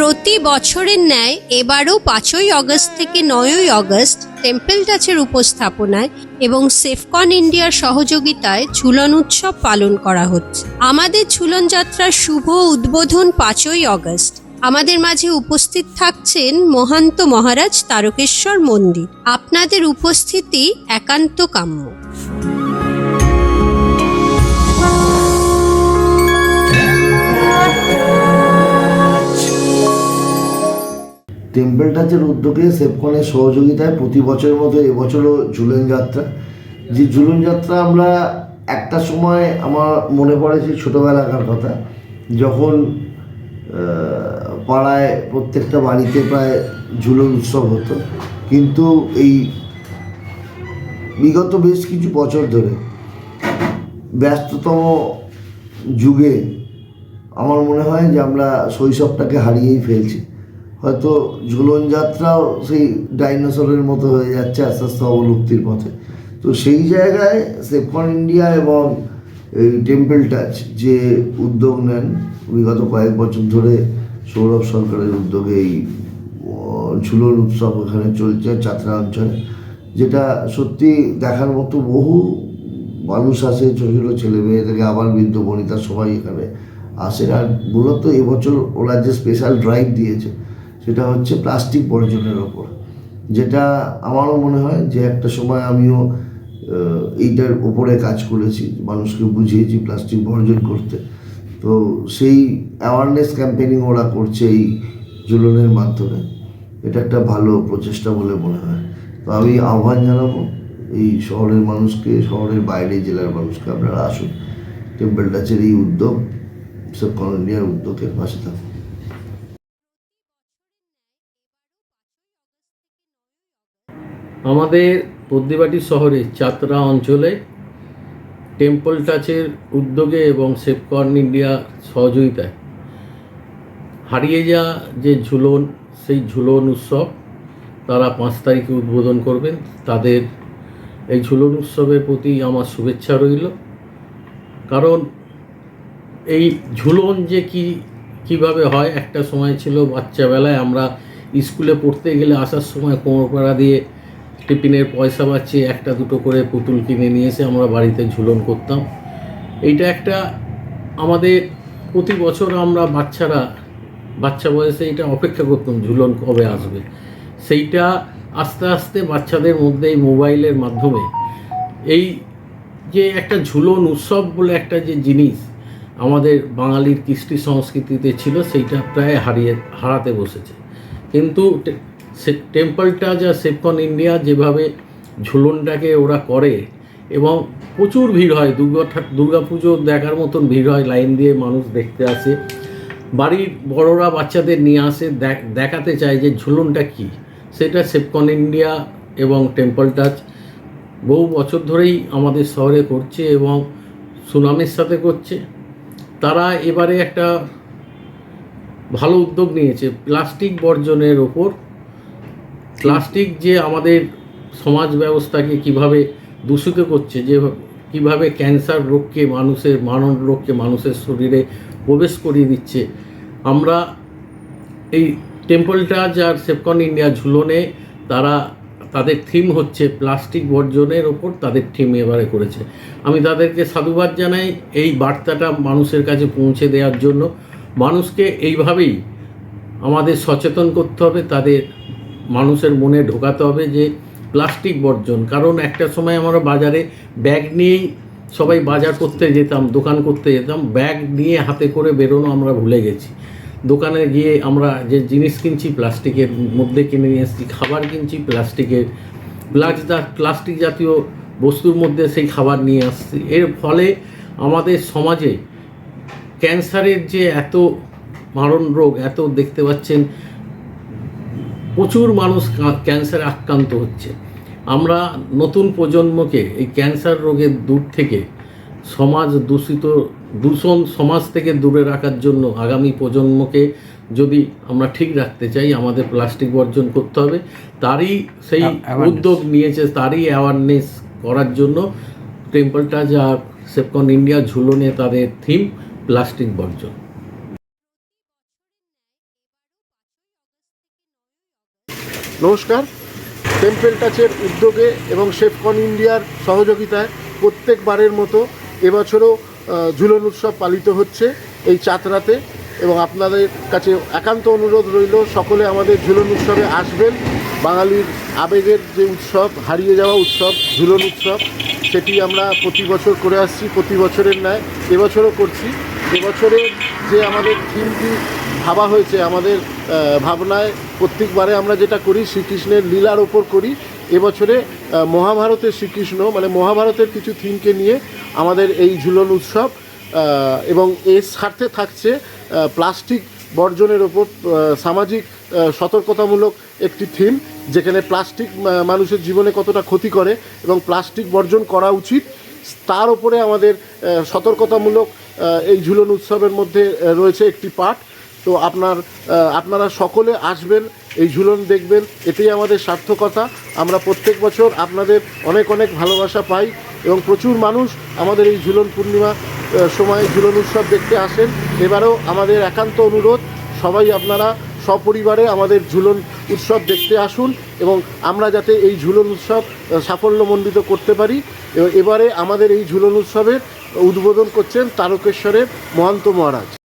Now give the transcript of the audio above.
প্রতি বছরের ন্যায় এবারও পাঁচই অগস্ট থেকে নয়ই অগস্ট টেম্পল টাচের উপস্থাপনায় এবং সেফকন ইন্ডিয়ার সহযোগিতায় ঝুলন উৎসব পালন করা হচ্ছে। আমাদের ঝুলন যাত্রার শুভ উদ্বোধন পাঁচই অগস্ট। আমাদের মাঝে উপস্থিত থাকছেন মহান্ত মহারাজ তারকেশ্বর মন্দির। আপনাদের উপস্থিতি একান্ত কাম্য। টাচের উদ্যোগে সেপকনের সহযোগিতায় প্রতি বছরের মতো এবছরও ঝুলন যাত্রা। যে ঝুলন যাত্রা আমরা একটা সময় আমার মনে পড়ে সেই ছোটোবেলাকার কথা, যখন পাড়ায় প্রত্যেকটা বাড়িতে প্রায় ঝুলন উৎসব হতো। কিন্তু এই বিগত বেশ কিছু বছর ধরে ব্যস্ততম যুগে আমার মনে হয় যে আমরা শৈশবটাকে হারিয়েই ফেলছি। হয়তো ঝুলন যাত্রাও সেই ডাইনোসরের মতো হয়ে যাচ্ছে আস্তে আস্তে অবলুপ্তির পথে। তো সেই জায়গায় সেফকন ইন্ডিয়া এবং এই টেম্পল টাচ যে উদ্যোগ নেন বিগত কয়েক বছর ধরে সৌরভ সরকারের উদ্যোগে এই ঝুলন উৎসব এখানে চলছে চাতরা অঞ্চলে, যেটা সত্যি দেখার মতো বহু মানুষ আসে, ছোটো ছোটো ছেলে মেয়ে থেকে আবার বৃদ্ধ বনিতা সবাই এখানে আসে আর মূলত এবছর ওরা যে স্পেশাল ড্রাইভ দিয়েছে সেটা হচ্ছে প্লাস্টিক বর্জনের ওপর। যেটা আমারও মনে হয় যে একটা সময় আমিও এইটার উপরে কাজ করেছি, মানুষকে বুঝিয়েছি প্লাস্টিক বর্জন করতে। তো সেই অ্যাওয়ারনেস ক্যাম্পেনিং ওরা করছে এই জুলনের মাধ্যমে। এটা একটা ভালো প্রচেষ্টা বলে মনে হয়। তো আমি আহ্বান জানাব এই শহরের মানুষকে, শহরের বাইরে জেলার মানুষকে, আপনারা আসুন। টেম্পল টাচের এই উদ্যোগ, সব ইন্ডিয়ার উদ্যোগের পাশে থাকুন। আমাদের পদ্মিবাটি শহরে চাতরা অঞ্চলে টেম্পল টাচের উদ্যোগে এবং সেফকর্ন ইন্ডিয়া সহযোগিতায় হারিয়ে যাওয়া যে ঝুলন, সেই ঝুলন উৎসব তারা পাঁচ তারিখে উদ্বোধন করবেন। তাদের এই ঝুলন উৎসবের প্রতি আমার শুভেচ্ছা রইল। কারণ এই ঝুলন যে কি, কীভাবে হয়, একটা সময় ছিল বাচ্চাবেলায় আমরা স্কুলে পড়তে গেলে আসার সময় কোমরপাড়া দিয়ে টিফিনের পয়সা বাঁচিয়ে একটা দুটো করে পুতুল কিনে নিয়ে এসে আমরা বাড়িতে ঝুলন করতাম। এইটা একটা আমাদের প্রতি বছর আমরা বাচ্চারা, বাচ্চা বয়সে এটা অপেক্ষা করতাম ঝুলন কবে আসবে। সেইটা আস্তে আস্তে বাচ্চাদের মধ্যে এই মোবাইলের মাধ্যমে এই যে একটা ঝুলন উৎসব বলে একটা যে জিনিস আমাদের বাঙালির কৃষ্টি সংস্কৃতিতে ছিল, সেইটা প্রায় হারিয়ে, হারাতে বসেছে। কিন্তু সে- টেম্পলটা যা সেফকন ইন্ডিয়া যেভাবে ঝুলনটাকে ওরা করে, এবং প্রচুর ভিড় হয়, দুর্গা দুর্গা পুজো দেখার মতন ভিড় হয়, লাইন দিয়ে মানুষ দেখতে আসে। বাড়ির বড়রা বাচ্চাদের নিয়ে আসে দেখাতে চায় যে ঝুলনটা কী। সেটা সেফকন ইন্ডিয়া এবং টেম্পল টাচ বহু বছর ধরেই আমাদের শহরে করছে এবং সুনামের সাথে করছে। তারা এবারে একটা ভালো উদ্যোগ নিয়েছে, প্লাস্টিক বর্জনের ওপর প্লাস্টিক যে আমাদের সমাজ ব্যবস্থাকে কীভাবে দূষিত করছে, যে কীভাবে ক্যান্সার রোগকে মানুষের, মানব রোগকে মানুষের শরীরে প্রবেশ করিয়ে দিচ্ছে। আমরা এই টেম্পলটা আর সেপকন ইন্ডিয়া ঝুলনে তারা, তাদের থিম হচ্ছে প্লাস্টিক বর্জনের ওপর তাদের থিম এবারে করেছে। আমি তাদেরকে সাধুবাদ জানাই এই বার্তাটা মানুষের কাছে পৌঁছে দেওয়ার জন্য। মানুষকে এইভাবেই আমাদের সচেতন করতে হবে, তাদের মানুষের মনে ঢোকাতে হবে যে প্লাস্টিক বর্জন। কারণ একটা সময় আমরা বাজারে ব্যাগ নিয়েই সবাই বাজার করতে যেতাম, দোকান করতে যেতাম, ব্যাগ নিয়ে হাতে করে বেরোনো আমরা ভুলে গেছি। দোকানে গিয়ে আমরা যে জিনিস কিনছি, প্লাস্টিকের মধ্যে কিনে নিয়ে এসেছি, খাবার কিনছি, প্লাস্টিকের, প্লাস- প্লাস্টিক জাতীয় বস্তুর মধ্যে সেই খাবার নিয়ে আসছি। এর ফলে আমাদের সমাজে ক্যান্সারের যে এত মারণ রোগ, এত দেখতে পাচ্ছেন প্রচুর মানুষ ক্যান্সারে আক্রান্ত হচ্ছে। আমরা নতুন প্রজন্মকে এই ক্যান্সার রোগের দূর থেকে সমাজ দূষিত দূষণ সমাজ থেকে দূরে রাখার জন্য আগামী প্রজন্মকে যদি আমরা ঠিক রাখতে চাই আমাদের প্লাস্টিক বর্জন করতে হবে তারই সেই উদ্যোগ নিয়েছে তারই অ্যাওয়ারনেস করার জন্য টেম্পলটা যা সেপকন ইন্ডিয়া ঝুলনে তাদের থিম প্লাস্টিক বর্জন। নমস্কার। টেম্পেল টাচের উদ্যোগে এবং শেফকন ইন্ডিয়ার সহযোগিতায় প্রত্যেকবারের মতো এবছরও ঝুলন উৎসব পালিত হচ্ছে এই চাতরাতে এবং আপনাদের কাছে একান্ত অনুরোধ রইল, সকলে আমাদের ঝুলন উৎসবে আসবেন। বাঙালির আবেগের যে উৎসব, হারিয়ে যাওয়া উৎসব, ঝুলন উৎসব, সেটি আমরা প্রতি বছর করে আসছি, প্রতি বছরের ন্যায়। এবছরও করছি। এবছরে যে আমাদের থিমটি ভাবা হয়েছে, আমাদের ভাবনায় প্রত্যেকবারে আমরা যেটা করি, শ্রীকৃষ্ণের লীলার ওপর করি। এবছরে মহাভারতের শ্রীকৃষ্ণ মানে মহাভারতের কিছু থিমকে নিয়ে আমাদের এই ঝুলন উৎসব এবং এর স্বার্থে থাকছে প্লাস্টিক বর্জনের ওপর সামাজিক সতর্কতামূলক একটি থিম, যেখানে প্লাস্টিক মানুষের জীবনে কতটা ক্ষতি করে এবং প্লাস্টিক বর্জন করা উচিত। তার উপরে আমাদের সতর্কতামূলক এই ঝুলন উৎসবের মধ্যে রয়েছে একটি পাঠ। তো আপনার আপনারা সকলে আসবেন, এই ঝুলন দেখবেন, এটাই আমাদের সার্থকতা। আমরা প্রত্যেক বছর আপনাদের অনেক অনেক ভালোবাসা পাই এবং প্রচুর মানুষ আমাদের এই ঝুলন পূর্ণিমা সময় ঝুলন উৎসব দেখতে আসেন। এবারেও আমাদের একান্ত অনুরোধ, সবাই আপনারা সপরিবারে আমাদের ঝুলন উৎসব দেখতে আসুন এবং আমরা যাতে এই ঝুলন উৎসব সাফল্যমণ্ডিত করতে পারি। এবং এবারে আমাদের এই ঝুলন উৎসবের উদ্বোধন করছেন তারকেশ্বরের মহান্ত মহারাজ।